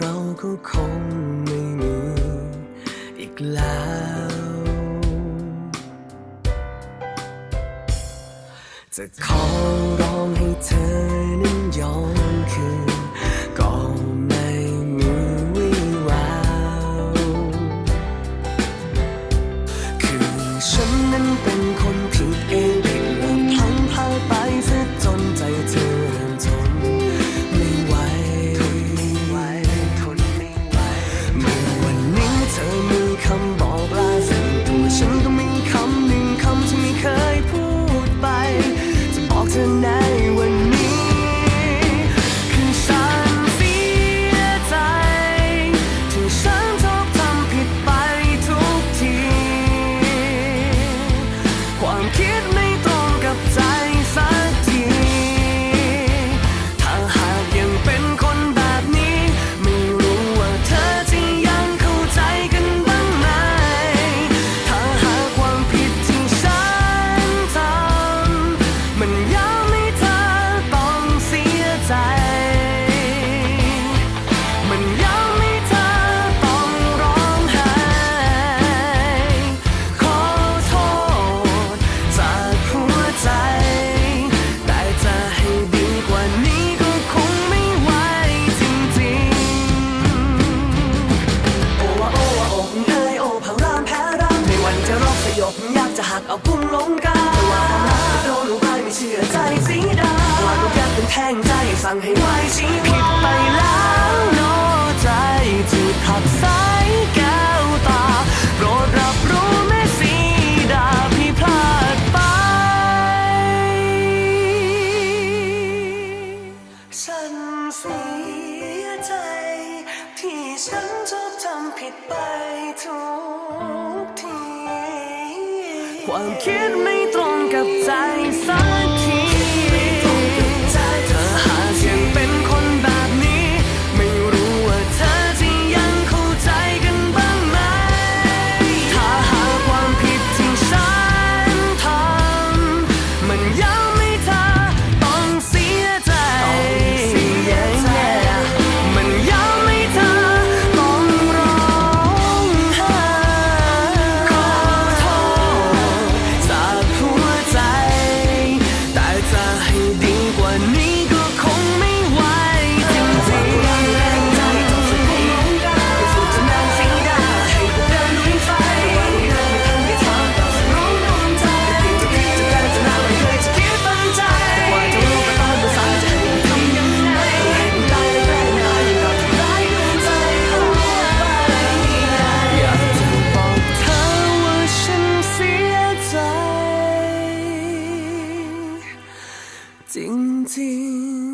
เราก็คงไม่มีอีกแล้ว จะขอร้องให้เธอนั้นยอมคืน ผิดไปแล้วโนใจที่ผักสายแกวตา โปรดรับรู้แม่สีดาพี่พลาดไป ฉันเสียใจ ที่ฉันชบทำผิดไปทุกที ความคิดไม่ตรงกับใจสักที 静静。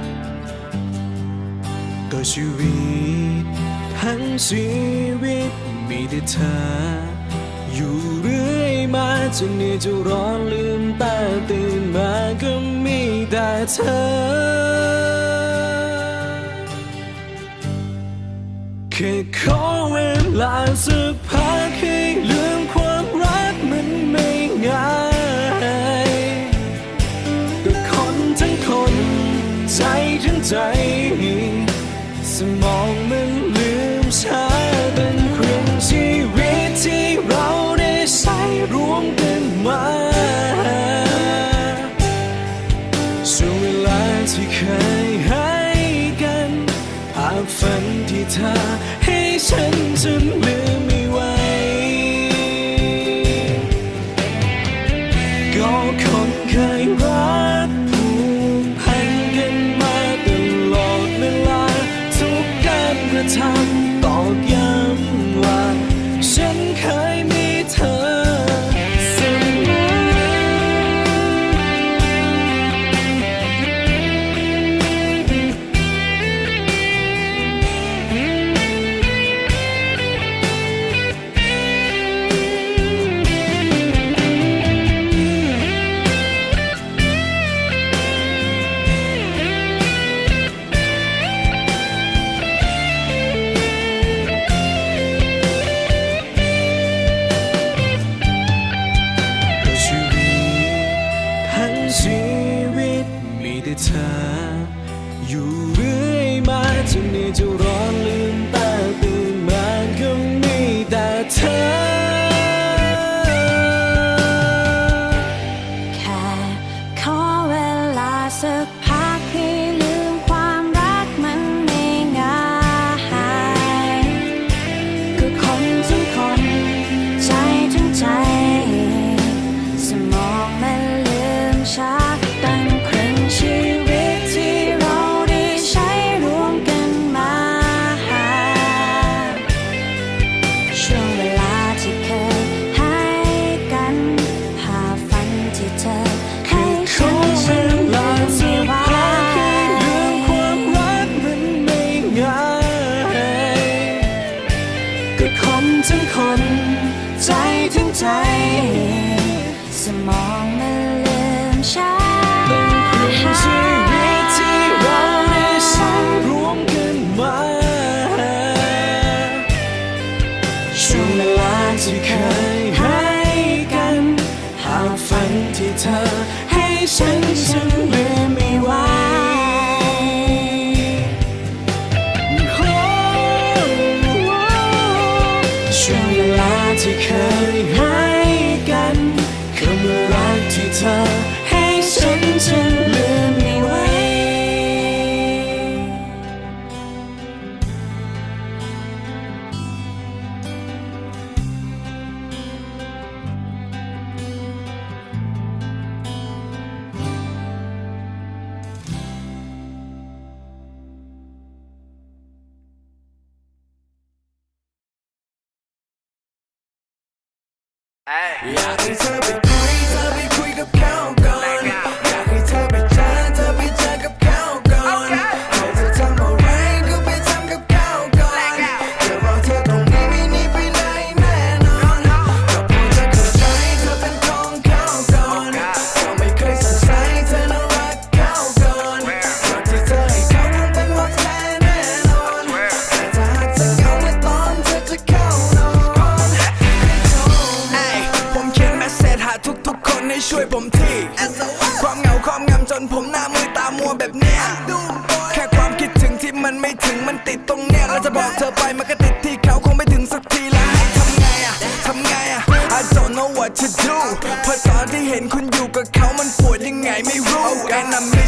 ก็ชีวิต ทั้งชีวิตมีแต่เธอ อยู่เรื่อยมาจนเนี่ยจะร้อนลืมตาตื่นมาก็มีแต่เธอ แค่ขอเวลาสักพักให้ลืมความรักมันไม่ง่ายก็คนทั้งคน ใจทั้งใจ some more. อยู่เรื่อยมาจนงนี้จะร้อนลืมตา คนถึงคน ใจถึงใจ สมองมันลืมฉันเป็นเพื่อนชีวิตที่เราได้สร้รวมกันมาช่วงเวลาที่เคยให้กัน หากฝันที่เธอให้ฉันฉัน Hey. Yeah, ตรงเนี้ยแล้วจะบอกเธอไปมันก็ติดที่เขาคงไม่ถึงสักทีแล้วทำไงอะทำไงอะ I don't know what to do เพราะตอนที่เห็นคุณอยู่กับเขามันปวดยังไงไม่รู้ Oh and